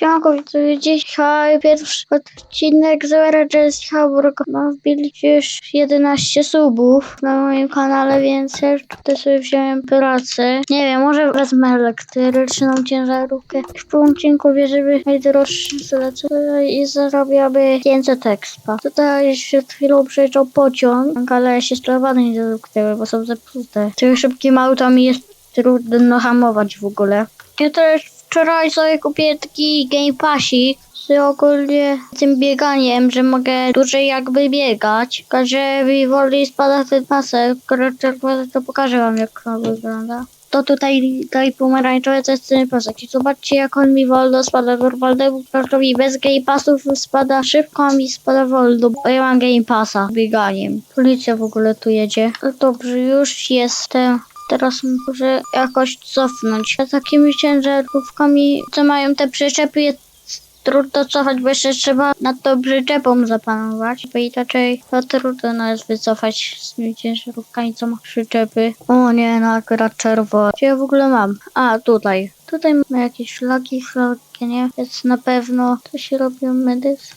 Siemanko, dzisiaj pierwszy odcinek z Rangers Hamburg. Mam wbiliście już 11 subów na moim kanale, więc ja tutaj sobie wziąłem pracę. Nie wiem, może wezmę elektryczną ciężarówkę. W tym odcinku żeby najdroższy zlecę i zarabiaby 500 expa. Tutaj przed chwilą przejeżdżał pociąg, ale ja się sprawany nie dotknęły, bo są zepsute. Tym szybkim autami jest trudno hamować w ogóle. Ja też wczoraj sobie kupiłem taki Game Passik z ogólnie tym bieganiem, że mogę dłużej jakby biegać. Że mi wolniej spada ten pasek. Kurczę, to pokażę wam jak to wygląda. To tutaj, tutaj pomarańczowe to jest ten pasek. I zobaczcie jak on mi wolno spada. Normalnemu graczowi bez Game Passów spada szybko, a mi spada wolno. Bo ja mam Game Passa bieganiem. Policja w ogóle tu jedzie. No dobrze, już jestem. Teraz muszę jakoś cofnąć. A takimi ciężarówkami, co mają te przyczepy, jest trudno cofać, bo jeszcze trzeba nad tą przyczepą zapanować, bo inaczej to trudno jest wycofać z tymi ciężarówkami, co ma przyczepy. O nie, no akurat czerwone. Gdzie ja w ogóle mam? A, tutaj. Tutaj mamy jakieś flagi, flagi, nie? Więc na pewno to się robią medycy.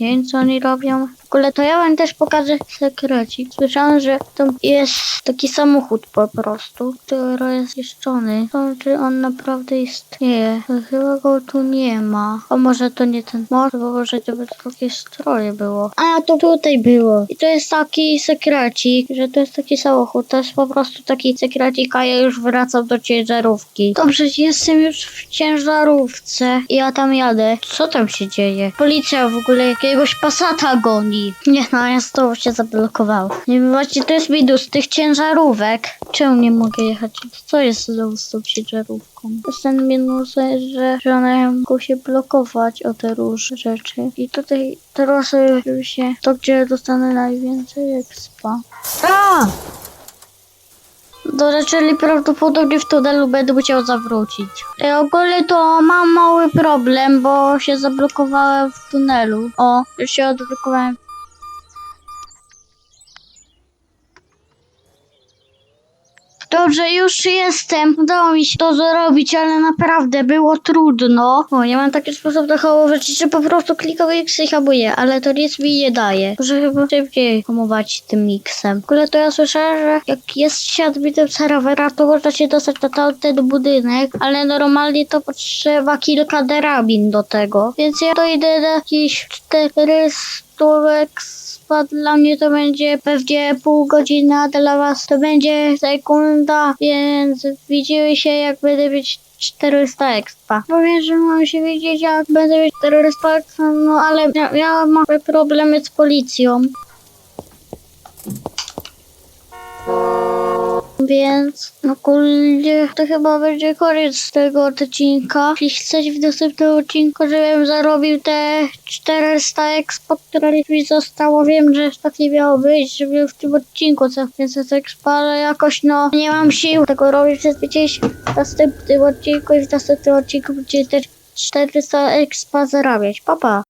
Nie wiem, co oni robią. Ogóle to ja wam też pokażę sekrecik. Słyszałem, że tam jest taki samochód po prostu, który jest zniszczony. To czy on naprawdę istnieje? To chyba go tu nie ma. A może to nie ten most, bo może to by takie stroje było. A, to tutaj było. I to jest taki sekrecik, że to jest taki samochód. To jest po prostu taki sekrecik, a ja już wracam do ciężarówki. Dobrze, jestem już w ciężarówce ja tam jadę. Co tam się dzieje? Policja w ogóle jakiegoś pasata goni. Nie no, ja znowu się zablokowało. Nie wiem, właśnie to jest minus tych ciężarówek. Czemu nie mogę jechać? Co jest znowu z tą ciężarówką? To jest ten minus, że, że one mogą się blokować o te różne rzeczy. I tutaj teraz się to, gdzie dostanę najwięcej expa. A! Dobra, czyli prawdopodobnie w tunelu będę musiał zawrócić. I ogólnie to mam mały problem, bo się zablokowałem w tunelu. O, już się odblokowałem. Dobrze, już jestem. Udało mi się to zrobić, ale naprawdę było trudno. O, ja mam taki sposób na hamować, że po prostu klikam X i hamuję, ale to nic mi nie daje. Muszę chyba szybciej hamować tym X-em. W ogóle to ja słyszałem, że jak jest się admitem serwera, to można się dostać na tamten budynek, ale normalnie to potrzeba kilka derabin do tego. Więc ja dojdę na jakieś 400 expa. Dla mnie to będzie pewnie pół godziny, a dla was to będzie sekunda, więc widzimy się jak będę mieć 400 expa. Powiem, że mam się widzieć jak będę mieć 400 expa, no ale ja, ja mam problemy z policją. Więc ogólnie to chyba będzie koniec tego odcinka. Jeśli chcecie w następnym odcinku, żebym zarobił te 400 expo, które mi zostało, wiem, że tak nie miało być, żeby w tym odcinku co 500 expo, ale jakoś no nie mam sił tego robić, więc widzicie w następnym odcinku i w następnym odcinku będziecie też 400 expa zarabiać. Pa, pa.